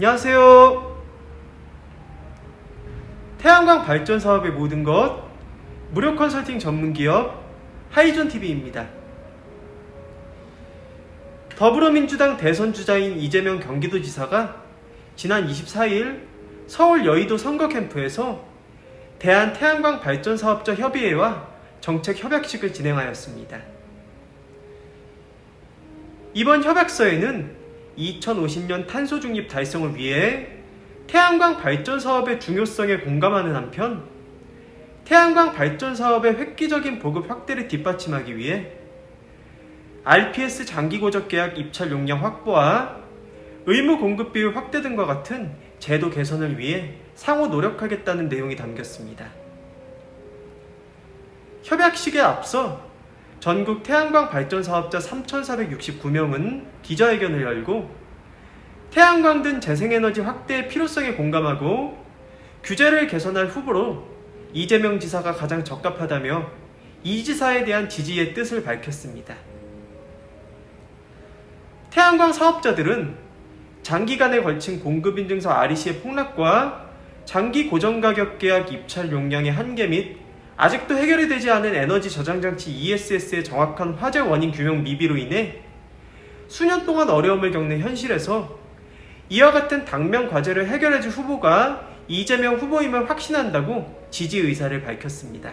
안녕하세요. 태양광 발전 사업의 모든 것 무료 컨설팅 전문 기업 하이존 TV입니다. 더불어민주당 대선 주자인 이재명 경기도지사가 지난 24일 서울 여의도 선거 캠프에서 대한 태양광 발전 사업자 협의회와 정책 협약식을 진행하였습니다. 이번 협약서에는 2050년 탄소 중립 달성을 위해 태양광 발전 사업의 중요성에 공감하는 한편 태양광 발전 사업의 획기적인 보급 확대를 뒷받침하기 위해 RPS 장기 고적 계약 입찰 용량 확보와 의무 공급 비율 확대 등과 같은 제도 개선을 위해 상호 노력하겠다는 내용이 담겼습니다. 협약식에 앞서 전국 태양광 발전 사업자 3,469명은 기자회견을 열고 태양광 등 재생에너지 확대의 필요성에 공감하고 규제를 개선할 후보로 이재명 지사가 가장 적합하다며 이 지사에 대한 지지의 뜻을 밝혔습니다. 태양광 사업자들은 장기간에 걸친 공급 인증서 REC의 폭락과 장기 고정 가격 계약 입찰 용량의 한계 및 아직도 해결이 되지 않은 에너지 저장 장치 ESS의 정확한 화재 원인 규명 미비로 인해 수년 동안 어려움을 겪는 현실에서 이와 같은 당면 과제를 해결해줄 후보가 이재명 후보임을 확신한다고 지지 의사를 밝혔습니다.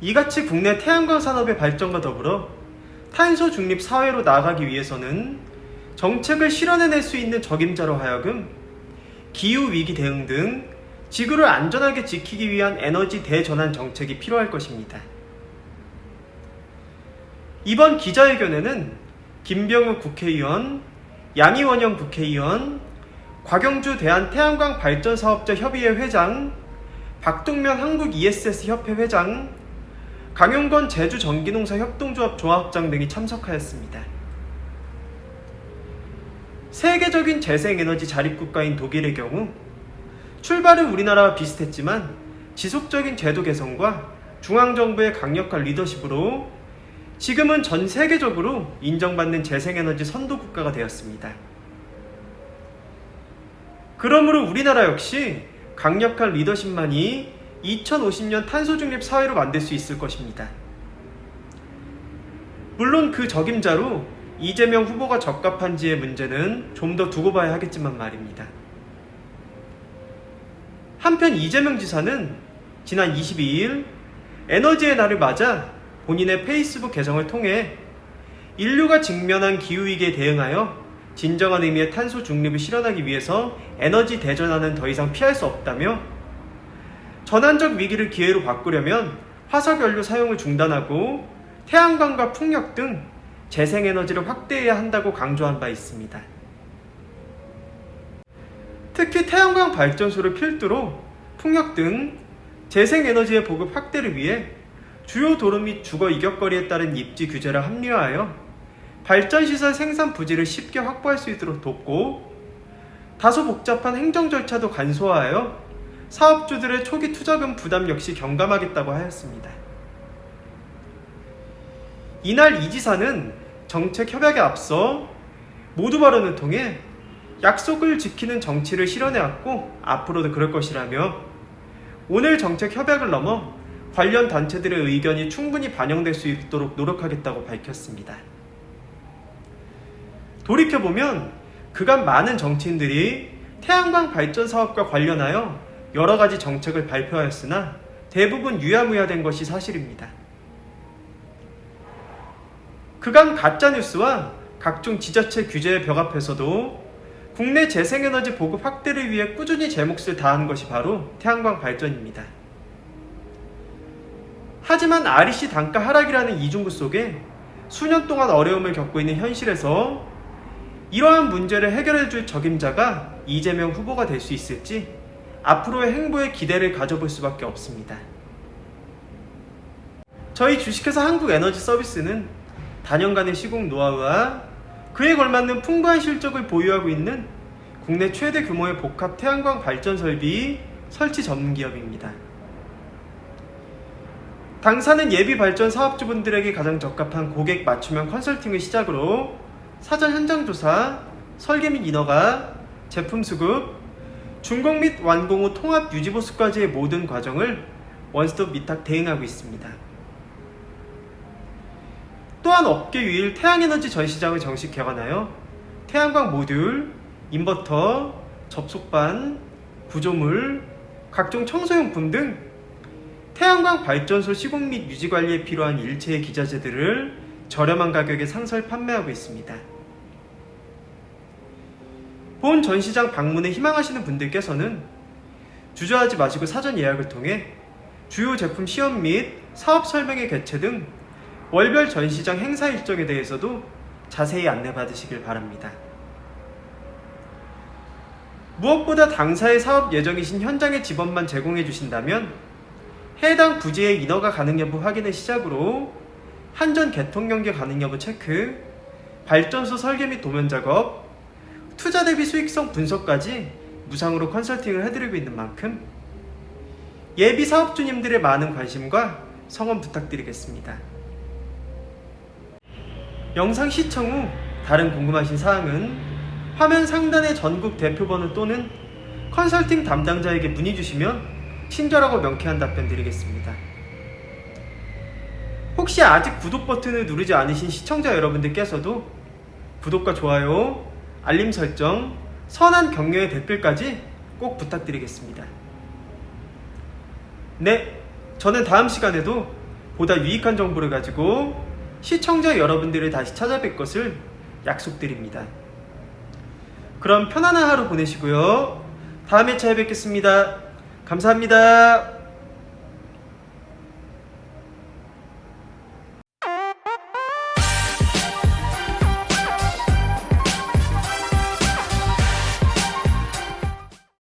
이같이 국내 태양광 산업의 발전과 더불어 탄소 중립 사회로 나아가기 위해서는 정책을 실현해낼 수 있는 적임자로 하여금 기후 위기 대응 등 지구를 안전하게 지키기 위한 에너지 대전환 정책이 필요할 것입니다. 이번 기자회견에는 김병욱 국회의원, 양이원영 국회의원, 곽영주 대한태양광 발전사업자 협의회 회장, 박동면 한국 ESS 협회 회장, 강용건 제주 전기농사 협동조합 조합장 등이 참석하였습니다. 세계적인 재생에너지 자립국가인 독일의 경우 출발은 우리나라와 비슷했지만 지속적인 제도 개선과 중앙정부의 강력한 리더십으로 지금은 전 세계적으로 인정받는 재생에너지 선도 국가가 되었습니다. 그러므로 우리나라 역시 강력한 리더십만이 2050년 탄소 중립 사회로 만들 수 있을 것입니다. 물론 그 적임자로 이재명 후보가 적합한지의 문제는 좀 더 두고 봐야 하겠지만 말입니다. 한편 이재명 지사는 지난 22일 에너지의 날을 맞아 본인의 페이스북 계정을 통해 인류가 직면한 기후위기에 대응하여 진정한 의미의 탄소 중립을 실현하기 위해서 에너지 대전환은 더 이상 피할 수 없다며 전환적 위기를 기회로 바꾸려면 화석연료 사용을 중단하고 태양광과 풍력 등 재생에너지를 확대해야 한다고 강조한 바 있습니다. 특히 태양광 발전소를 필두로 풍력 등 재생에너지의 보급 확대를 위해 주요 도로 및 주거 이격거리에 따른 입지 규제를 합리화하여 발전시설 생산 부지를 쉽게 확보할 수 있도록 돕고 다소 복잡한 행정 절차도 간소화하여 사업주들의 초기 투자금 부담 역시 경감하겠다고 하였습니다. 이날 이 지사는 정책 협약에 앞서 모두 발언을 통해 약속을 지키는 정치를 실현해왔고 앞으로도 그럴 것이라며 오늘 정책 협약을 넘어 관련 단체들의 의견이 충분히 반영될 수 있도록 노력하겠다고 밝혔습니다. 돌이켜보면 그간 많은 정치인들이 태양광 발전 사업과 관련하여 여러 가지 정책을 발표하였으나 대부분 유야무야된 것이 사실입니다. 그간 가짜뉴스와 각종 지자체 규제의 벽 앞에서도 국내 재생에너지 보급 확대를 위해 꾸준히 제 몫을 다한 것이 바로 태양광 발전입니다. 하지만 REC 단가 하락이라는 이중구 속에 수년 동안 어려움을 겪고 있는 현실에서 이러한 문제를 해결해줄 적임자가 이재명 후보가 될 수 있을지 앞으로의 행보에 기대를 가져볼 수밖에 없습니다. 저희 주식회사 한국에너지 서비스는 단연간의 시공 노하우와 그에 걸맞는 풍부한 실적을 보유하고 있는 국내 최대 규모의 복합 태양광 발전 설비 설치 전문 기업입니다. 당사는 예비 발전 사업주분들에게 가장 적합한 고객 맞춤형 컨설팅을 시작으로 사전 현장 조사, 설계 및 인허가, 제품 수급, 준공 및 완공 후 통합 유지 보수까지의 모든 과정을 원스톱 위탁 대행하고 있습니다. 또한 업계 유일 태양에너지 전시장을 정식 개관하여 태양광 모듈, 인버터, 접속반, 구조물, 각종 청소용품 등 태양광 발전소 시공 및 유지 관리에 필요한 일체의 기자재들을 저렴한 가격에 상설 판매하고 있습니다. 본 전시장 방문에 희망하시는 분들께서는 주저하지 마시고 사전 예약을 통해 주요 제품 시연 및 사업 설명회 개최 등 월별 전시장 행사 일정에 대해서도 자세히 안내받으시길 바랍니다. 무엇보다 당사의 사업 예정이신 현장의 지번만 제공해 주신다면 해당 부지의 인허가 가능 여부 확인을 시작으로 한전 개통 연계 가능 여부 체크, 발전소 설계 및 도면 작업, 투자 대비 수익성 분석까지 무상으로 컨설팅을 해드리고 있는 만큼 예비 사업주님들의 많은 관심과 성원 부탁드리겠습니다. 영상 시청 후 다른 궁금하신 사항은 화면 상단의 전국 대표번호 또는 컨설팅 담당자에게 문의 주시면 친절하고 명쾌한 답변 드리겠습니다. 혹시 아직 구독 버튼을 누르지 않으신 시청자 여러분들께서도 구독과 좋아요, 알림 설정, 선한 격려의 댓글까지 꼭 부탁드리겠습니다. 네, 저는 다음 시간에도 보다 유익한 정보를 가지고 시청자 여러분들을 다시 찾아뵐 것을 약속드립니다. 그럼 편안한 하루 보내시고요. 다음에 찾아뵙겠습니다. 감사합니다.